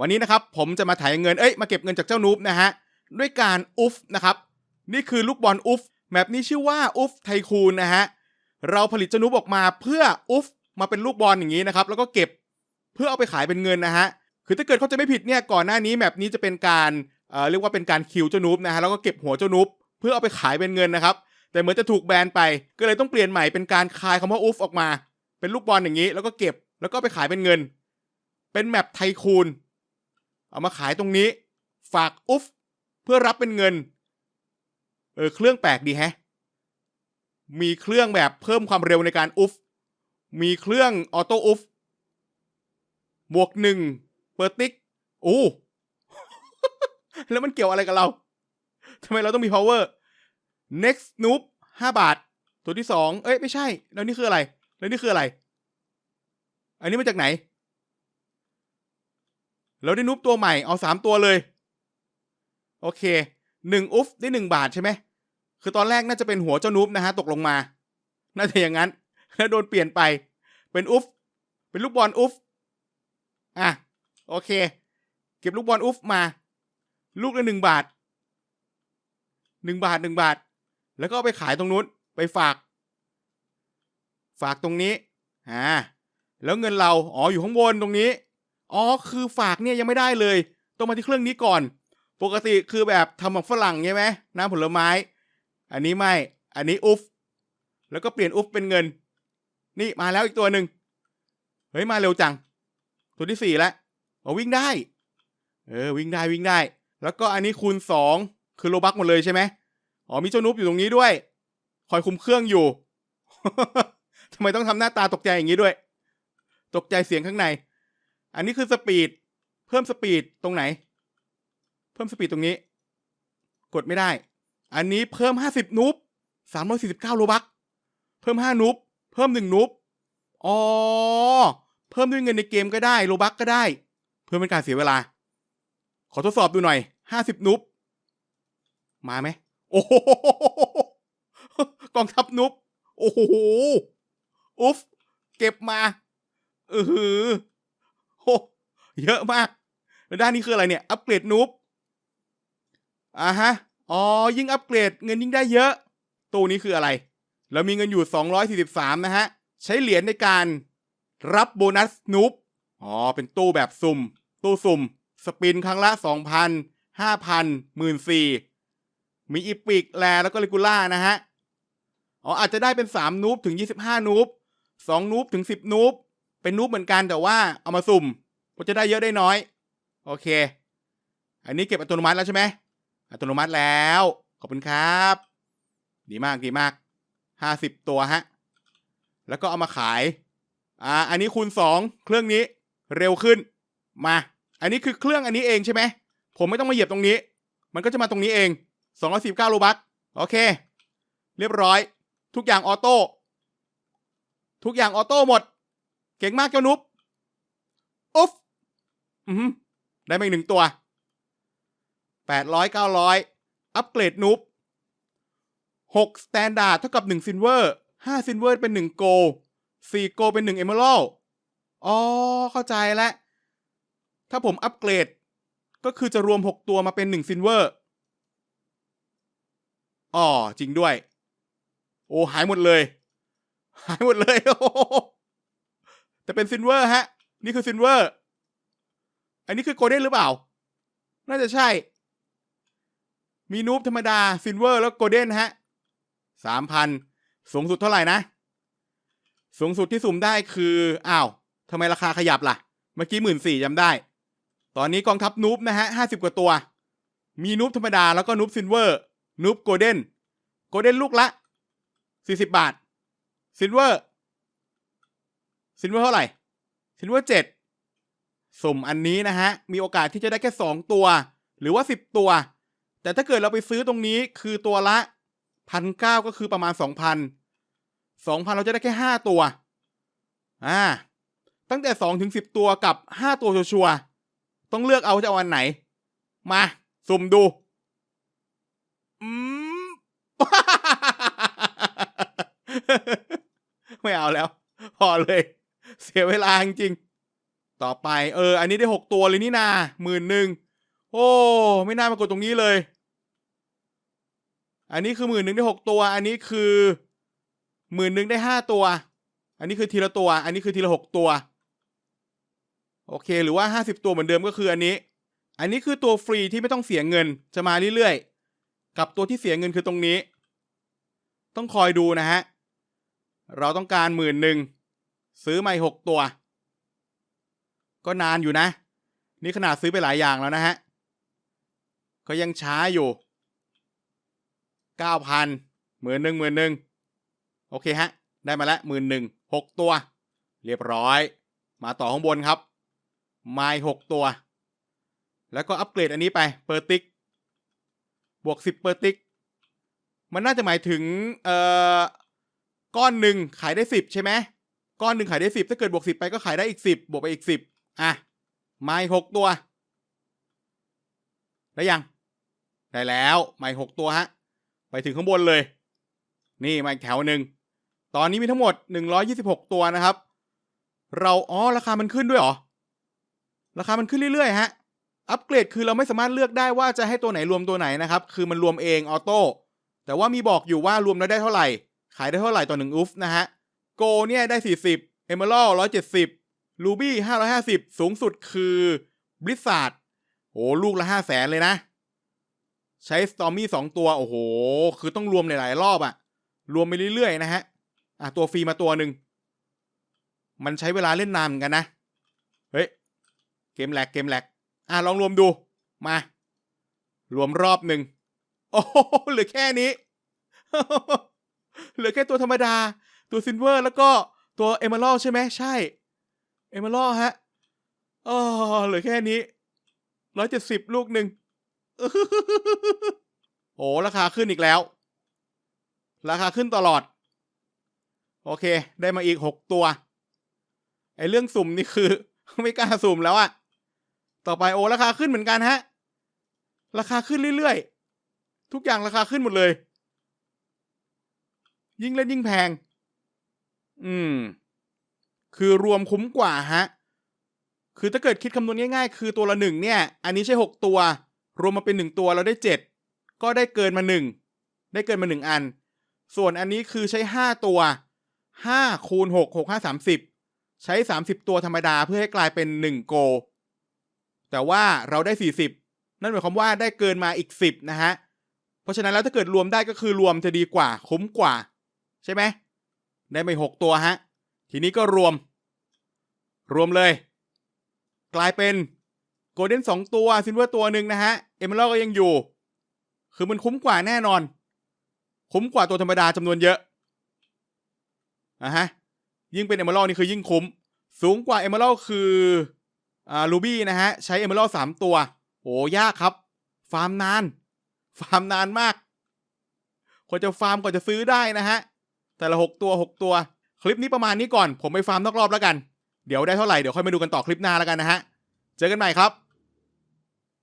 วันนี้นะครับผมจะมาถ่ายเงินเอ้ยมาเก็บเงินจากเจ้านูบนะฮะด้วยการอุฟนะครับนี่คือลูกบอลอุฟแมปนี้ชื่อว่าอุฟไทคูนนะฮะเราผลิตเจ้านูบออกมาเพื่ออุฟมาเป็นลูกบอลอย่างนี้นะครับแล้วก็เก็บเพื่อเอาไปขายเป็นเงินนะฮะคือถ้าเกิดเขาจะไม่ผิดเนี่ยก่อนหน้านี้แมปนี้จะเป็นการเอ่อเรียกว่าเป็นการคิวเจ้านูบนะฮะแล้วก็เก็บหัวเจ้านูบเพื่อเอาไปขายเป็นเงินนะครับแต่เหมือนจะถูกแบนไป ก็เลยต้องเปลี่ยนใหม่เป็นการคายคำว่าอุฟออกมา เป็นลูกบอลอย่างนี้ แล้วก็เก็บแล้วก็ไปขายเป็นเงิน เป็นแมปไทคูน เอามาขายตรงนี้ ฝากอุฟเพื่อรับเป็นเงิน เออเครื่องแปลกดีแฮะ มีเครื่องแบบเพิ่มความเร็วในการอุฟมีเครื่องออโต้อุฟบวกหนึ่งเปิดติ๊กโอ้แล้วมันเกี่ยวอะไรกับเราทำไมเราต้องมี power next noob ห้าบาท ตัวที่สองเอ้ย ไม่ใช่ แล้วนี่คืออะไร แล้วนี่คืออะไร อันนี้มาจากไหน เราได้นูบตัวใหม่เอาสามตัวเลย โอเคหนึ่งอุฟได้หนึ่งบาทใช่ไหมคือตอนแรกน่าจะเป็นหัวเจ้านูบนะฮะตกลงมา น่าจะอย่างนั้น แล้วโดนเปลี่ยนไป เป็นอุฟเป็นลูกบอลอุฟอะโอเค เก็บลูกบอลอุฟมา ลูกละหนึ่งบาทหนึ่งบาทหนึ่งบาท แล้วก็เอาไปขายตรงนู้นไปฝาก ฝากตรงนี้อ่าแล้วเงินเราอ๋ออยู่ข้างบนตรงนี้ อ๋อคือฝากเนี่ยยังไม่ได้เลย ต้องมาที่เครื่องนี้ก่อน ปกติคือแบบทำของฝรั่งใช่ไหมน้ำผลไม้ อันนี้ไม่ อันนี้อุฟแล้วก็เปลี่ยนอุฟเป็นเงิน นี่มาแล้วอีกตัวหนึ่งเฮ้ยมาเร็วจัง ตัวที่สี่แล้วอ๋อวิ่งได้ เออวิ่งได้วิ่งได้ แล้วก็อันนี้คูณสองคือโลบักหมดเลยใช่ไหมอ๋อมีเจ้านุบอยู่ตรงนี้ด้วย คอยคุมเครื่องอยู่ทำไมต้องทำหน้าตาตกใจอย่างนี้ด้วย ตกใจเสียงข้างใน อันนี้คือสปีด เพิ่มสปีดตรงไหน เพิ่มสปีดตรงนี้ กดไม่ได้ อันนี้เพิ่มห้าสิบนูบสามร้อยสี่สิบเก้าโลบัก เพิ่มห้านูบเพิ่มหนึ่งนูบอ๋อ เพิ่มด้วยเงินในเกมก็ได้โลบักก็ได้ เพื่อเป็นการเสียเวลา ขอทดสอบดูหน่อยห้าสิบนูบมาไหมโอ้โหกองทัพนุบโอ้โห อุ๊ฟ เก็บมา เออหือ เยอะมากแล้วด้านนี้คืออะไรเนี่ย อัปเกรดนุบอ่าฮะ อ๋อ ยิ่งอัปเกรดเงินยิ่งได้เยอะตู้นี้คืออะไร เรามีเงินอยู่ 243 นะฮะ ใช้เหรียญในการรับโบนัสนุบอ๋อ เป็นตู้แบบสุ่ม ตู้สุ่ม สปินครั้งละ 2,000 5,000 14,000 มีอีพิกแลแล้วก็เลกูล่านะฮะ อ๋อ อาจจะได้เป็นสามนูบถึงยี่สิบห้านูบสองนูบถึงสิบนูบ เป็นนูบเหมือนกันแต่ว่าเอามาสุ่มก็จะได้เยอะได้น้อย โอเค อันนี้เก็บอัตโนมัติแล้วใช่ไหมอัตโนมัติแล้ว ขอบคุณครับ ดีมากดีมากห้าสิบตัวฮะ แล้วก็เอามาขาย อ่า อันนี้คูณสองเครื่องนี้เร็วขึ้น มา อันนี้คือเครื่องอันนี้เองใช่ไหม ผมไม่ต้องมาเหยียบตรงนี้ มันก็จะมาตรงนี้เองสองร้อยสิบเก้าโลบัคโอเค เรียบร้อย ทุกอย่างออโต้ ทุกอย่างออโต้หมด เก่งมากเจ้านุ๊บอุ๊ฟอืมได้มาอีกหนึ่งตัวแปดร้อยเก้าร้อยอัปเกรดนุ๊บหกสแตนดาร์ดเท่ากับหนึ่งซินเวอร์ห้าซินเวอร์เป็นหนึ่งโกสี่โกเป็นหนึ่งเอเมอรัลอ๋อ เข้าใจแล้ว ถ้าผมอัปเกรด ก็คือจะรวมหกตัวมาเป็นหนึ่งซินเวอร์อ๋อ จริงด้วย โอ้ หายหมดเลย หายหมดเลยโอ้ แต่เป็นซินเวอร์ฮะ นี่คือซินเวอร์ อันนี้คือโกลเด้นหรือเปล่า น่าจะใช่ มีนูบธรรมดาซินเวอร์แล้วโกลเด้นฮะสามพันสูงสุดเท่าไหร่นะ สูงสุดที่สุ่มได้คืออ้าวทำไมราคาขยับล่ะ เมื่อกี้หมื่นสี่จำได้ ตอนนี้กองทัพนูบนะฮะห้าสิบกว่าตัว มีนูบธรรมดาแล้วก็นูบซินเวอร์นูบโกลเด้นโกลเด้นลูกละสี่สิบบาทซินเวอร์ ซินเวอร์เท่าไหร่ซินเวอร์เจ็ดสุ่มอันนี้นะฮะ มีโอกาสที่จะได้แค่สองตัว หรือว่าสิบตัว แต่ถ้าเกิดเราไปซื้อตรงนี้คือตัวละพันเก้าก็คือประมาณสองพันสองพันเราจะได้แค่ห้าตัว อ่า ตั้งแต่สองถึงสิบตัวกับห้าตัวชัวร์ต้องเลือกเอาจะเอาอันไหน มา สุ่มดู อืม ไม่เอาแล้ว พอเลย เสียเวลาจริง ต่อไป เออ อันนี้ได้หกตัวเลยนี่นาหมื่นหนึ่งโอ้ ไม่น่ามากดตรงนี้เลย อันนี้คือหมื่นหนึ่งได้หกตัว อันนี้คือหมื่นหนึ่งได้ห้าตัว อันนี้คือทีละตัว อันนี้คือทีละหกตัว โอเค หรือว่าห้าสิบตัวเหมือนเดิมก็คืออันนี้ อันนี้คือตัวฟรีที่ไม่ต้องเสียเงิน จะมาเรื่อยๆ กับตัวที่เสียเงินคือตรงนี้ ต้องคอยดูนะฮะ เราต้องการหมื่นหนึ่ง ซื้อมาอีกหกตัว ก็นานอยู่นะ นี่ขนาดซื้อไปหลายอย่างแล้วนะฮะ ก็ยังช้าอยู่เก้าพันหมื่นหนึ่งหมื่นหนึ่งโอเคฮะ ได้มาแล้วหมื่นหนึ่งหกตัว เรียบร้อย มาต่อข้างบนครับ ไม้หกตัว แล้วก็อัปเกรดอันนี้ไปเปอร์ติกบวกสิบเปอร์ติกมันน่าจะหมายถึงเอ่อก้อนหนึ่งขายได้สิบใช่ไหม ก้อนหนึ่งขายได้สิบถ้าเกิดบวกสิบไปก็ขายได้อีกสิบบวกไปอีกสิบอะไม้หกตัวได้ยัง ได้แล้วไม้หกตัวฮะ ไปถึงข้างบนเลย นี่มาอีกแถวหนึ่งตอนนี้มีทั้งหมดหนึ่งร้อยี่สิบหกตัวนะครับ เราอ๋อราคามันขึ้นด้วยหรอ ราคามันขึ้นเรื่อยๆฮะอัปเกรดคือเราไม่สามารถเลือกได้ว่าจะให้ตัวไหนรวมตัวไหนนะครับ คือมันรวมเองออโต้แต่ว่ามีบอกอยู่ว่ารวมแล้วได้เท่าไหร่ ขายได้เท่าไหร่ต่อหนึ่งอุฟนะฮะ โกเนี่ยได้ 40 e m e r a l d 170 Ruby 550สูงสุดคือ Blizzard โอ้ลูกละ5 0 0แสนเลยนะ ใช้ Stormy 2ตัว โอ้โห คือต้องรวมหลายๆรอบอะรวมไปเรื่อยๆนะฮะ อะ ตัวฟรีมาตัวหนึ่ง มันใช้เวลาเล่นนานเหมือนกันนะ เฮ้ย เกมแหลกเกมแหลก อะ ลองรวมดู มา รวมรอบหนึ่ง โอ้โหเหลือแค่นี้ เหลือแค่ตัวธรรมดา ตัวซินเวอร์แล้วก็ตัวเอเมอรัลใช่ไหมใช่ เอเมอรัลฮะอ๋อเหลือแค่นี้ร้อยเจ็ดสิบลูกหนึ่งโอ้ราคาขึ้นอีกแล้ว ราคาขึ้นตลอด โอเค ได้มาอีกหกตัว ไอเรื่องสุ่มนี่คือ ไม่กล้าสุ่มแล้วอะต่อไปโอ้ราคาขึ้นเหมือนกันฮะ ราคาขึ้นเรื่อยๆ ทุกอย่างราคาขึ้นหมดเลย ยิ่งเล่นยิ่งแพง อืม คือรวมคุ้มกว่าฮะ คือถ้าเกิดคิดคำนวณง่ายๆ คือตัวละหนึ่งเนี่ย อันนี้ใช่หกตัว รวมมาเป็นหนึ่งตัวเราได้เจ็ดก็ได้เกินมาหนึ่งได้เกินมาหนึ่งอัน ส่วนอันนี้คือใช้ห้าตัวห้าคูณหกหกห้าสามสิบใช้สามสิบตัวธรรมดาเพื่อให้กลายเป็นหนึ่งโก แต่ว่าเราได้สี่สิบนั่นหมายความว่าได้เกินมาอีกสิบนะฮะ เพราะฉะนั้นแล้วถ้าเกิดรวมได้ก็คือรวมจะดีกว่าคุ้มกว่า ใช่ไหม ได้ไปหกตัวฮะ ทีนี้ก็รวม รวมเลย กลายเป็นโกลเด้นสองตัวซินเวอร์ตัวหนึ่งนะฮะ เอเมอรัลก็ยังอยู่ คือมันคุ้มกว่าแน่นอน คุ้มกว่าตัวธรรมดาจำนวนเยอะอะฮะ ยิ่งเป็นเอเมอรัลนี่คือยิ่งคุ้ม สูงกว่าเอเมอรัลคืออ่ารูบี้นะฮะ ใช้เอเมอรัลสามตัว โอ้ยากครับ ฟาร์มนาน ฟาร์มนานมากกว่าจะฟาร์มกว่าจะซื้อได้นะฮะ แต่ละหกตัวหกตัว คลิปนี้ประมาณนี้ก่อนผมไปฟาร์มนอกรอบแล้วกัน เดี๋ยวได้เท่าไหร่เดี๋ยวค่อยมาดูกันต่อคลิปหน้าแล้วกันนะฮะ เจอกันใหม่ครับ